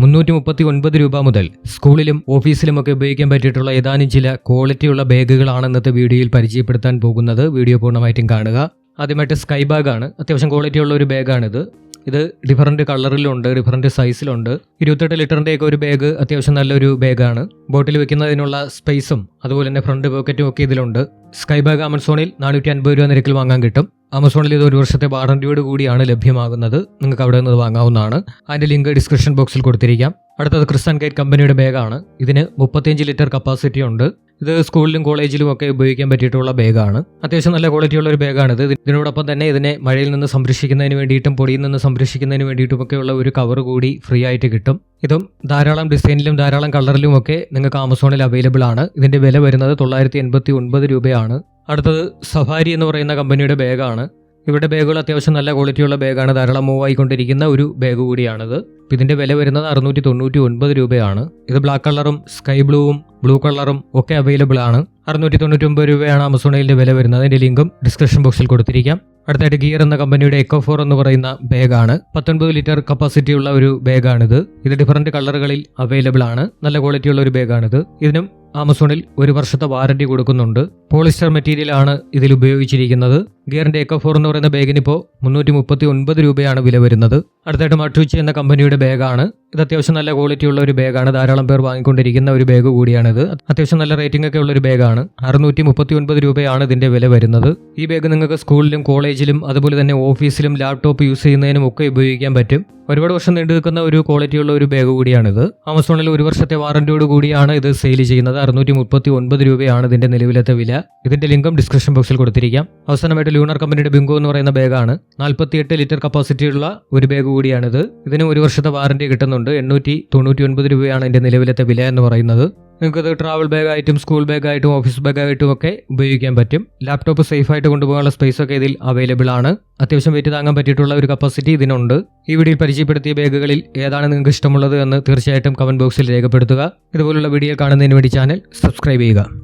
മുന്നൂറ്റി മുപ്പത്തി ഒൻപത് രൂപ മുതൽ സ്കൂളിലും ഓഫീസിലുമൊക്കെ ഉപയോഗിക്കാൻ പറ്റിയിട്ടുള്ള ഏതാനും ചില ക്വാളിറ്റിയുള്ള ബാഗുകളാണ് ഇന്നത്തെ വീഡിയോയിൽ പരിചയപ്പെടുത്താൻ പോകുന്നത്. വീഡിയോ പൂർണമായിട്ടും കാണുക. ആദ്യമായിട്ട് സ്കൈ ബാഗാണ്. അത്യാവശ്യം ക്വാളിറ്റിയുള്ള ഒരു ബാഗാണിത്. ഇത് ഡിഫറന്റ് കളറിലുണ്ട് ഡിഫറന്റ് സൈസിലുണ്ട് ഇരുപത്തെട്ട് ലിറ്ററിന്റെയൊക്കെ ഒരു ബാഗ് അത്യാവശ്യം നല്ലൊരു ബാഗാണ്. ബോട്ടിൽ വെക്കുന്നതിനുള്ള സ്പേസും അതുപോലെ തന്നെ ഫ്രണ്ട് പോക്കറ്റും ഒക്കെ ഇതിലുണ്ട്. സ്കൈ ബാഗ് ആമസോണിൽ നാനൂറ്റി അൻപത് രൂപ നിരക്കിൽ വാങ്ങാൻ കിട്ടും. ആമസോണിൽ ഇത് ഒരു വർഷത്തെ വാറന്റിയോട് കൂടിയാണ് ലഭ്യമാകുന്നത്. നിങ്ങൾക്ക് അവിടെ നിന്ന് വാങ്ങാവുന്നതാണ്. അതിന്റെ ലിങ്ക് ഡിസ്ക്രിപ്ഷൻ ബോക്സിൽ കൊടുത്തിരിക്കാം. അടുത്തത് ക്രിസ്ത്യൻ ഗേറ്റ് കമ്പനിയുടെ ബാഗാണ്. ഇതിന് മുപ്പത്തിയഞ്ച് ലിറ്റർ കപ്പാസിറ്റി ഉണ്ട്. ഇത് സ്കൂളിലും കോളേജിലും ഒക്കെ ഉപയോഗിക്കാൻ പറ്റിയിട്ടുള്ള ബാഗാണ്. അത്യാവശ്യം നല്ല ക്വാളിറ്റിയുള്ള ഒരു ബാഗാണിത്. ഇതിനോടൊപ്പം തന്നെ ഇതിനെ മഴയിൽ നിന്ന് സംരക്ഷിക്കുന്നതിന് വേണ്ടിയിട്ടും പൊടിയിൽ നിന്ന് സംരക്ഷിക്കുന്നതിന് വേണ്ടിയിട്ടുമൊക്കെയുള്ള ഒരു കവർ കൂടി ഫ്രീ ആയിട്ട് കിട്ടും. ഇതും ധാരാളം ഡിസൈനിലും ധാരാളം കളറിലും ഒക്കെ നിങ്ങൾക്ക് ആമസോണിൽ അവൈലബിൾ ആണ്. ഇതിന്റെ വില വരുന്നത് തൊള്ളായിരത്തി എൺപത്തി ഒൻപത് രൂപയാണ്. അടുത്തത് സഫാരി എന്ന് പറയുന്ന കമ്പനിയുടെ ബാഗാണ്. ഇവിടെ ബാഗുകൾ അത്യാവശ്യം നല്ല ക്വാളിറ്റിയുള്ള ബാഗാണ്. ധാരാളം മൂവ് ആയിക്കൊണ്ടിരിക്കുന്ന ഒരു ബാഗ് കൂടിയാണിത്. ഇതിന്റെ വില വരുന്നത് അറുന്നൂറ്റി തൊണ്ണൂറ്റി ഒൻപത് രൂപയാണ് ഇത് ബ്ലാക്ക് കളറും സ്കൈ ബ്ലൂവും ബ്ലൂ കളറും ഒക്കെ അവൈലബിൾ ആണ്. അറുന്നൂറ്റി തൊണ്ണൂറ്റി ഒമ്പത് രൂപയാണ് ആമസോണിന്റെ വില വരുന്നത്. അതിന്റെ ലിങ്കും ഡിസ്ക്രിപ്ഷൻ ബോക്സിൽ കൊടുത്തിരിക്കാം. അടുത്തായിട്ട് ഗിയർ എന്ന കമ്പനിയുടെ എക്കോ ഫോർ എന്ന് പറയുന്ന ബാഗാണ്. പത്തൊൻപത് ലിറ്റർ കപ്പാസിറ്റി ഉള്ള ഒരു ബാഗാണിത്. ഇത് ഡിഫറന്റ് കളറുകളിൽ അവൈലബിൾ ആണ്. നല്ല ക്വാളിറ്റിയുള്ള ഒരു ബാഗാണിത്. ഇതിനും ആമസോണിൽ ഒരു വർഷത്തെ വാറണ്ടി കൊടുക്കുന്നുണ്ട്. പോളിസ്റ്റർ മെറ്റീരിയൽ ആണ് ഇതിൽ ഉപയോഗിച്ചിരിക്കുന്നത്. ഗിയറിന്റെ എക്കോ ഫോർ എന്ന് പറയുന്ന ബാഗിന് ഇപ്പോൾ മുന്നൂറ്റി മുപ്പത്തി ഒൻപത് രൂപയാണ് വില വരുന്നത്. അടുത്തായിട്ട് മട്ടുവിച്ച് എന്ന കമ്പനിയുടെ ബാഗാണ് ഇത് അത്യാവശ്യം നല്ല ക്വാളിറ്റി ഉള്ള ഒരു ബാഗാണ് ധാരാളം പേർ വാങ്ങിക്കൊണ്ടിരിക്കുന്ന ഒരു ബാഗ് കൂടിയാണിത്. അത്യാവശ്യം നല്ല റേറ്റിംഗ് ഒക്കെ ഉള്ള ഒരു ബാഗാണ് അറുന്നൂറ്റി മുപ്പത്തി ഒൻപത് രൂപയാണ് ഇതിന്റെ വില വരുന്നത്. ഈ ബാഗ് നിങ്ങൾക്ക് സ്കൂളിലും കോളേജിലും അതുപോലെ തന്നെ ഓഫീസിലും ലാപ്ടോപ്പ് യൂസ് ചെയ്യുന്നതിനും ഒക്കെ ഉപയോഗിക്കാൻ പറ്റും. ഒരുപാട് വർഷം നീണ്ടു നിൽക്കുന്ന ഒരു ക്വാളിറ്റിയുള്ള ഒരു ബാഗ് കൂടിയാണിത്. ആമസോണിൽ ഒരു വർഷത്തെ വാറന്റിയോട് കൂടിയാണ് ഇത് സെയിൽ ചെയ്യുന്നത്. അറുന്നൂറ്റി മുപ്പത്തി ഒൻപത് രൂപയാണ് ഇതിന്റെ നിലവിലത്തെ വില. ഇതിന്റെ ലിങ്കും ഡിസ്ക്രിപ്ഷൻ ബോക്സിൽ കൊടുത്തിരിക്കാം. അവസാനമായിട്ട് ലൂണർ കമ്പനിയുടെ ബിങ്കോ എന്ന് പറയുന്ന ബാഗാണ്. നാൽപ്പത്തിയെട്ട് ലിറ്റർ കപ്പാസിറ്റിയുള്ള ഒരു ബാഗ് കൂടിയാണിത്. ഇതിന് ഒരു വർഷത്തെ വാറന്റി കിട്ടുന്നുണ്ട്. എണ്ണൂറ്റി തൊണ്ണൂറ്റി ഒൻപത് രൂപയാണ് ഇതിന്റെ നിലവിലത്തെ വില എന്ന് പറയുന്നത്. നിങ്ങൾക്കത് ട്രാവൽ ബാഗായിട്ടും സ്കൂൾ ബാഗായിട്ടും ഓഫീസ് ബാഗായിട്ടും ഒക്കെ ഉപയോഗിക്കാൻ പറ്റും. ലാപ്ടോപ്പ് സേഫായിട്ട് കൊണ്ടുപോകാനുള്ള സ്പേസ് ഒക്കെ ഇതിൽ അവൈലബിൾ ആണ്. അത്യാവശ്യം വെറ്റ് താങ്ങാൻ പറ്റിയിട്ടുള്ള ഒരു കപ്പാസിറ്റി ഇതിനുണ്ട്. ഈ വീഡിയോയിൽ പരിചയപ്പെടുത്തിയ ബാഗുകളിൽ ഏതാണ് നിങ്ങൾക്ക് ഇഷ്ടമുള്ളത് എന്ന് തീർച്ചയായിട്ടും കമന്റ് ബോക്സിൽ രേഖപ്പെടുത്തുക. ഇതുപോലുള്ള വീഡിയോ കാണുന്നതിന് വേണ്ടി ചാനൽ സബ്സ്ക്രൈബ് ചെയ്യുക.